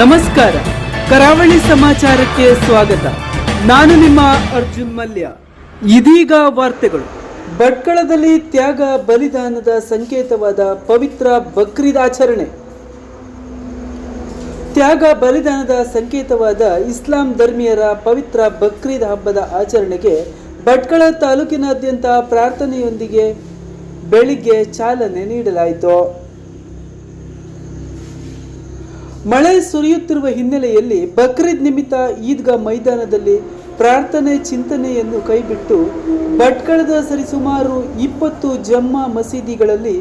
ನಮಸ್ಕಾರ. ಕರಾವಳಿ ಸಮಾಚಾರಕ್ಕೆ ಸ್ವಾಗತ. ನಾನು ನಿಮ್ಮ ಅರ್ಜುನ್ ಮಲ್ಯ. ಇದೀಗ ವಾರ್ತೆಗಳು. ಭಟ್ಕಳದಲ್ಲಿ ತ್ಯಾಗ ಬಲಿದಾನದ ಸಂಕೇತವಾದ ಪವಿತ್ರ ಬಕ್ರೀದ್ ಆಚರಣೆ. ತ್ಯಾಗ ಬಲಿದಾನದ ಸಂಕೇತವಾದ ಇಸ್ಲಾಂ ಧರ್ಮೀಯರ ಪವಿತ್ರ ಬಕ್ರೀದ್ ಹಬ್ಬದ ಆಚರಣೆಗೆ ಭಟ್ಕಳ ತಾಲೂಕಿನಾದ್ಯಂತ ಪ್ರಾರ್ಥನೆಯೊಂದಿಗೆ ಬೆಳಿಗ್ಗೆ ಚಾಲನೆ ನೀಡಲಾಯಿತು. ಮಳೆ ಸುರಿಯುತ್ತಿರುವ ಹಿನ್ನೆಲೆಯಲ್ಲಿ ಬಕ್ರೀದ್ ನಿಮಿತ್ತ ಈದ್ಗಾ ಮೈದಾನದಲ್ಲಿ ಪ್ರಾರ್ಥನೆ ಚಿಂತನೆಯನ್ನು ಕೈಬಿಟ್ಟು ಭಟ್ಕಳದ ಸರಿಸುಮಾರು ಇಪ್ಪತ್ತು ಜಮ್ಮ ಮಸೀದಿಗಳಲ್ಲಿ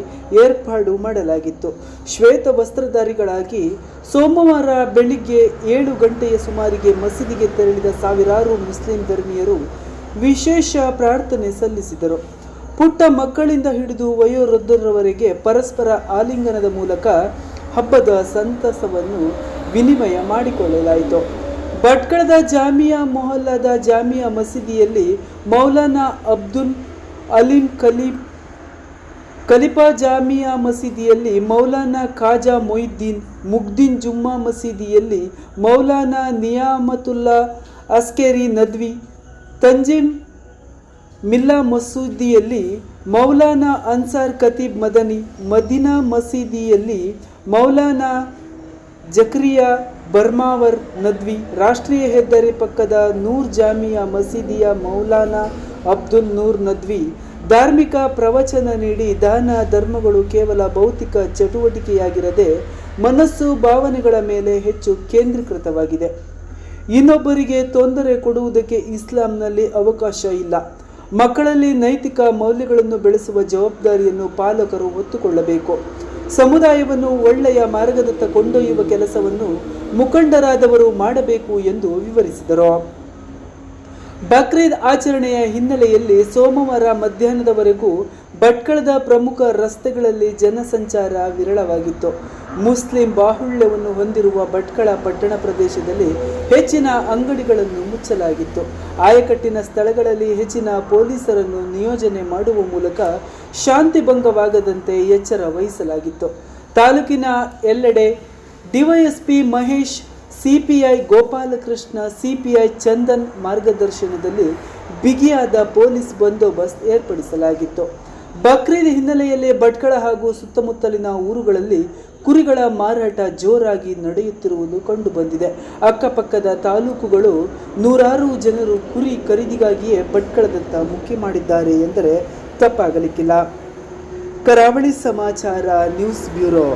ಏರ್ಪಾಡು ಮಾಡಲಾಗಿತ್ತು. ಶ್ವೇತ ವಸ್ತ್ರಧಾರಿಗಳಾಗಿ ಸೋಮವಾರ ಬೆಳಿಗ್ಗೆ ಏಳು ಗಂಟೆಯ ಸುಮಾರಿಗೆ ಮಸೀದಿಗೆ ತೆರಳಿದ ಸಾವಿರಾರು ಮುಸ್ಲಿಂ ಧರ್ಮೀಯರು ವಿಶೇಷ ಪ್ರಾರ್ಥನೆ ಸಲ್ಲಿಸಿದರು. ಪುಟ್ಟ ಮಕ್ಕಳಿಂದ ಹಿಡಿದು ವಯೋವೃದ್ಧರವರೆಗೆ ಪರಸ್ಪರ ಆಲಿಂಗನದ ಮೂಲಕ ಹಬ್ಬದ ಸಂತಸವನ್ನು ವಿನಿಮಯ ಮಾಡಿಕೊಳ್ಳಲಾಯಿತು. ಭಟ್ಕಳದ ಜಾಮಿಯಾ ಮೊಹಲ್ಲಾದ ಜಾಮಿಯಾ ಮಸೀದಿಯಲ್ಲಿ ಮೌಲಾನಾ ಅಬ್ದುಲ್ ಅಲಿಂ ಕಲೀಂ ಕಲಿಪಾ ಜಾಮಿಯಾ ಮಸೀದಿಯಲ್ಲಿ ಮೌಲಾನಾ ಖಾಜಾ ಮೊಯ್ದೀನ್ ಮುಗ್ದೀನ್ ಜುಮ್ಮಾ ಮಸೀದಿಯಲ್ಲಿ ಮೌಲಾನಾ ನಿಯಾಮತುಲ್ಲಾ ಅಸ್ಕೇರಿ ನದ್ವಿ ತಂಜಿಮ್ ಮಿಲ್ಲಾ ಮಸೂದಿಯಲ್ಲಿ ಮೌಲಾನಾ ಅನ್ಸಾರ್ ಖತೀಬ್ ಮದನಿ ಮದಿನಾ ಮಸೀದಿಯಲ್ಲಿ ಮೌಲಾನಾ ಜಕ್ರಿಯಾ ಬರ್ಮಾವರ್ ನದ್ವಿ ರಾಷ್ಟ್ರೀಯ ಹೆದ್ದಾರಿ ಪಕ್ಕದ ನೂರ್ ಜಾಮಿಯಾ ಮಸೀದಿಯ ಮೌಲಾನಾ ಅಬ್ದುಲ್ ನೂರ್ ನದ್ವಿ ಧಾರ್ಮಿಕ ಪ್ರವಚನ ನೀಡಿ ದಾನ ಧರ್ಮಗಳು ಕೇವಲ ಭೌತಿಕ ಚಟುವಟಿಕೆಯಾಗಿರದೆ ಮನಸ್ಸು ಭಾವನೆಗಳ ಮೇಲೆ ಹೆಚ್ಚು ಕೇಂದ್ರೀಕೃತವಾಗಿದೆ. ಇನ್ನೊಬ್ಬರಿಗೆ ತೊಂದರೆ ಕೊಡುವುದಕ್ಕೆ ಇಸ್ಲಾಂನಲ್ಲಿ ಅವಕಾಶ ಇಲ್ಲ. ಮಕ್ಕಳಲ್ಲಿ ನೈತಿಕ ಮೌಲ್ಯಗಳನ್ನು ಬೆಳೆಸುವ ಜವಾಬ್ದಾರಿಯನ್ನು ಪಾಲಕರು ಹೊತ್ತುಕೊಳ್ಳಬೇಕು. ಸಮುದಾಯವನ್ನು ಒಳ್ಳೆಯ ಮಾರ್ಗದತ್ತ ಕೊಂಡೊಯ್ಯುವ ಕೆಲಸವನ್ನು ಮುಖಂಡರಾದವರು ಮಾಡಬೇಕು ಎಂದು ವಿವರಿಸಿದರು. ಬಕ್ರೀದ್ ಆಚರಣೆಯ ಹಿನ್ನೆಲೆಯಲ್ಲಿ ಸೋಮವಾರ ಮಧ್ಯಾಹ್ನದವರೆಗೂ ಭಟ್ಕಳದ ಪ್ರಮುಖ ರಸ್ತೆಗಳಲ್ಲಿ ಜನಸಂಚಾರ ವಿರಳವಾಗಿತ್ತು. ಮುಸ್ಲಿಂ ಬಾಹುಳ್ಯವನ್ನು ಹೊಂದಿರುವ ಭಟ್ಕಳ ಪಟ್ಟಣ ಪ್ರದೇಶದಲ್ಲಿ ಹೆಚ್ಚಿನ ಅಂಗಡಿಗಳನ್ನು ಮುಚ್ಚಲಾಗಿತ್ತು. ಆಯಕಟ್ಟಿನ ಸ್ಥಳಗಳಲ್ಲಿ ಹೆಚ್ಚಿನ ಪೊಲೀಸರನ್ನು ನಿಯೋಜನೆ ಮಾಡುವ ಮೂಲಕ ಶಾಂತಿ ಭಂಗವಾಗದಂತೆ ಎಚ್ಚರ ವಹಿಸಲಾಗಿತ್ತು. ತಾಲೂಕಿನ ಎಲ್ಲೆಡೆ DYSP Mahesh CPI Gopalakrishna, CPI Chandan ಮಾರ್ಗದರ್ಶನದಲ್ಲಿ ಬಿಗಿಯಾದ ಪೊಲೀಸ್ ಬಂದೋಬಸ್ತ್ ಏರ್ಪಡಿಸಲಾಗಿತ್ತು. ಬಕ್ರೀದ್ ಹಿನ್ನೆಲೆಯಲ್ಲಿ ಭಟ್ಕಳ ಹಾಗೂ ಸುತ್ತಮುತ್ತಲಿನ ಊರುಗಳಲ್ಲಿ ಕುರಿಗಳ ಮಾರಾಟ ಜೋರಾಗಿ ನಡೆಯುತ್ತಿರುವುದು ಕಂಡುಬಂದಿದೆ. ಅಕ್ಕಪಕ್ಕದ ತಾಲೂಕುಗಳು ನೂರಾರು ಜನರು ಕುರಿ ಖರೀದಿಗಾಗಿಯೇ ಭಟ್ಕಳದತ್ತ ಮುಖ್ಯ ಮಾಡಿದ್ದಾರೆ ಎಂದರೆ ತಪ್ಪಾಗಲಿಕ್ಕಿಲ್ಲ. ಕರಾವಳಿ ಸಮಾಚಾರ ನ್ಯೂಸ್ ಬ್ಯೂರೋ.